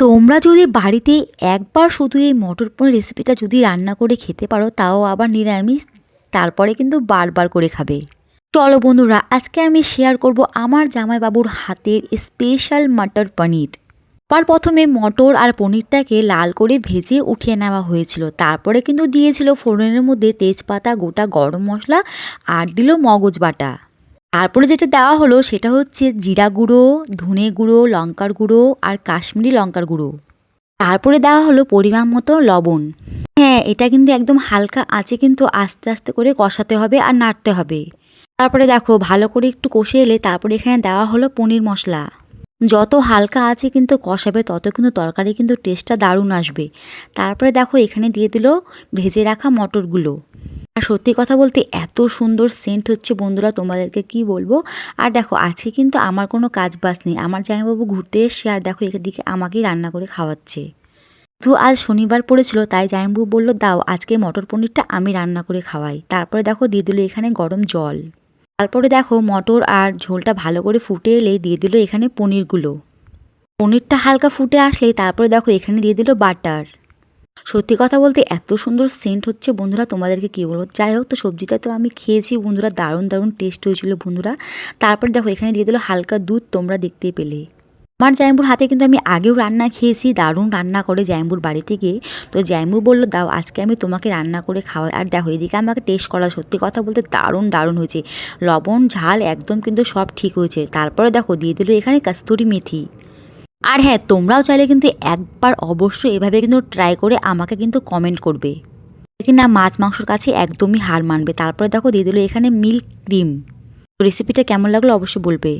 তোমরা যদি বাড়িতে একবার শুধু এই মটর পনির রেসিপিটা যদি রান্না করে খেতে পারো, তাও আবার নিরামিষ, তারপরে কিন্তু বারবার করে খাবে। চলো বন্ধুরা, আজকে আমি শেয়ার করব আমার জামাইবাবুর হাতের স্পেশাল মটর পনির। আর প্রথমে মটর আর পনিরটাকে লাল করে ভেজে উঠিয়ে নেওয়া হয়েছিল। তারপরে কিন্তু দিয়েছিল ফোড়নের মধ্যে তেজপাতা, গোটা গরম মশলা আর দিল মগজ বাটা। তারপরে যেটা দেওয়া হলো সেটা হচ্ছে জিরা গুঁড়ো, ধনে গুঁড়ো, লঙ্কার গুঁড়ো আর কাশ্মীরি লঙ্কার গুঁড়ো। তারপরে দেওয়া হলো পরিমাণ মতো লবণ। হ্যাঁ এটা কিন্তু একদম হালকা আঁচে কিন্তু আস্তে আস্তে করে কষাতে হবে আর নাড়তে হবে। তারপরে দেখো, ভালো করে একটু কষে এলে তারপরে এখানে দেওয়া হলো পনির মশলা। যত হালকা আছে কিন্তু কষাবে, তত কিন্তু তরকারি কিন্তু টেস্টটা দারুণ আসবে। তারপরে দেখো, এখানে দিয়ে দিল ভেজে রাখা মটরগুলো। আর সত্যি কথা বলতে এত সুন্দর সেন্ট হচ্ছে বন্ধুরা, তোমাদেরকে কি বলব? আর দেখো, আজকে কিন্তু আমার কোনো কাজ বাজ নেই। আমার জামাইবাবু ঘুরতে এসছে আর দেখো, এদিকে আমাকেই রান্না করে খাওয়াচ্ছে। তো আজ শনিবার পড়েছিল, তাই জামাইবাবু বলল, দাও, আজকে মটর পনিরটা আমি রান্না করে খাওয়াই। তারপরে দেখো, দিয়ে দিল এখানে গরম জল। তারপরে দেখো, মটর আর ঝোলটা ভালো করে ফুটে এলে দিয়ে দিল এখানে পনিরগুলো। পনিরটা হালকা ফুটে আসলেই তারপরে দেখো, এখানে দিয়ে দিল বাটার। সত্যি কথা বলতে এত সুন্দর সেন্ট হচ্ছে, বন্ধুরা তোমাদেরকে কী বলব? যাই হোক, তো সবজিটা তো আমি খেয়েছি, বন্ধুরা দারুণ দারুণ টেস্ট হয়েছিল বন্ধুরা। তারপর দেখো, এখানে দিয়ে দিল হালকা দুধ, তোমরা দেখতেই পেলে। আমার জায়ম্বুর হাতে কিন্তু আমি আগেও রান্না খেয়েছি, দারুণ রান্না করে জায়ম্বুর বাড়িতে গিয়ে। তো জায়ম্বু বলল, দাও, আজকে আমি তোমাকে রান্না করে খাওয়াই। আর দেখো, এদিকে আমাকে টেস্ট করা, সত্যি কথা বলতে দারুণ দারুণ হয়েছে। লবণ, ঝাল একদম কিন্তু সব ঠিক হয়েছে। তারপরে দেখো, দিয়ে দিল এখানে কাস্তুরি মেথি। আর হ্যাঁ তোমরাও চাইলে কিন্তু একবার অবশ্যই এভাবে কিন্তু ট্রাই করে আমাকে কিন্তু কমেন্ট করবে। দেখি না, মাছ মাংসর কাছে একদমই হার মানবে। তারপরে দেখো দিয়ে দিল এখানে মিল্ক ক্রিম রেসিপিটা কেমন লাগল অবশ্যই বলবে।